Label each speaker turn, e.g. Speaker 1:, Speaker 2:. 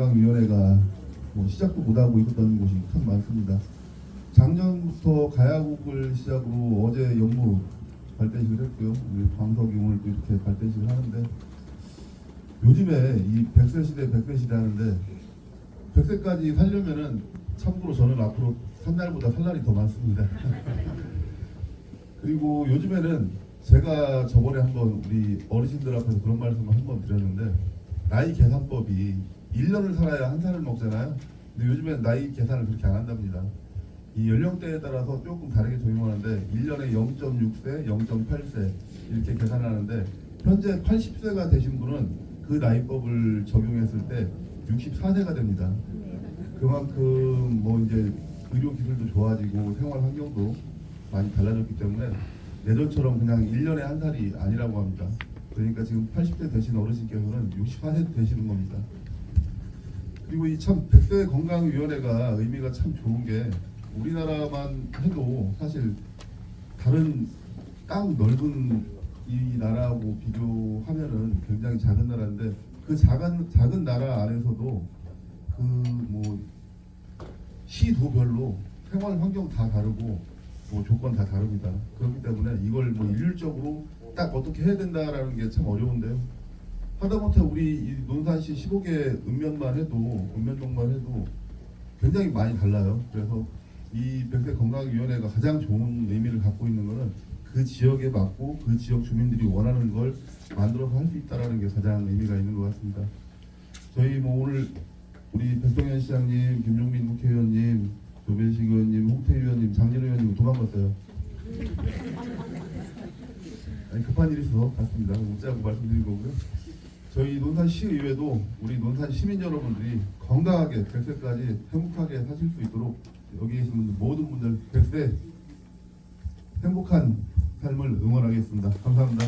Speaker 1: 백색건강위원회가 뭐 시작도 못하고 있었던 곳이 참 많습니다. 작년부터 가야국을 시작으로 어제 연무 발대식을 했고요. 우리 광석이 오늘 또 이렇게 발대식을 하는데 요즘에 이 백세 시대 백세 시대 하는데 백세까지 살려면은 참고로 저는 앞으로 산 날보다 살 날이 더 많습니다. 그리고 요즘에는 제가 저번에 한번 우리 어르신들 앞에서 그런 말씀을 한번 드렸는데 나이 계산법이 1년을 살아야 한 살을 먹잖아요. 근데 요즘엔 나이 계산을 그렇게 안 한답니다. 이 연령대에 따라서 조금 다르게 적용하는데 1년에 0.6세, 0.8세 이렇게 계산하는데 현재 80세가 되신 분은 그 나이법을 적용했을 때 64세가 됩니다. 그만큼 뭐 이제 의료 기술도 좋아지고 생활 환경도 많이 달라졌기 때문에 예전처럼 그냥 1년에 한 살이 아니라고 합니다. 그러니까 지금 80대 되신 어르신께서는 64세 되시는 겁니다. 그리고 이 참 백세 건강위원회가 의미가 참 좋은 게 우리나라만 해도 사실 다른 땅 넓은 이 나라하고 비교하면은 굉장히 작은 나라인데 그 작은 작은 나라 안에서도 그 뭐 시도별로 생활 환경 다 다르고 뭐 조건 다 다릅니다. 그렇기 때문에 이걸 뭐 일률적으로 딱 어떻게 해야 된다라는 게 참 어려운데요. 하다못해 우리 이 논산시 15개 읍면만 해도 읍면동만 해도 굉장히 많이 달라요. 그래서 이 백세 건강위원회가 가장 좋은 의미를 갖고 있는 것은 그 지역에 맞고 그 지역 주민들이 원하는 걸 만들어서 할 수 있다라는 게 가장 의미가 있는 것 같습니다. 저희 뭐 오늘 우리 백동현 시장님, 김종민 국회의원님, 조배식 의원님, 홍태 의원님, 장진 의원님 도망갔어요. 아니, 급한 일이 있어서 갔습니다. 문자고 말씀드린 거고요. 저희 논산 시의회도 우리 논산 시민 여러분들이 건강하게 100세까지 행복하게 사실 수 있도록 여기 계신 분들 모든 분들 100세 행복한 삶을 응원하겠습니다. 감사합니다.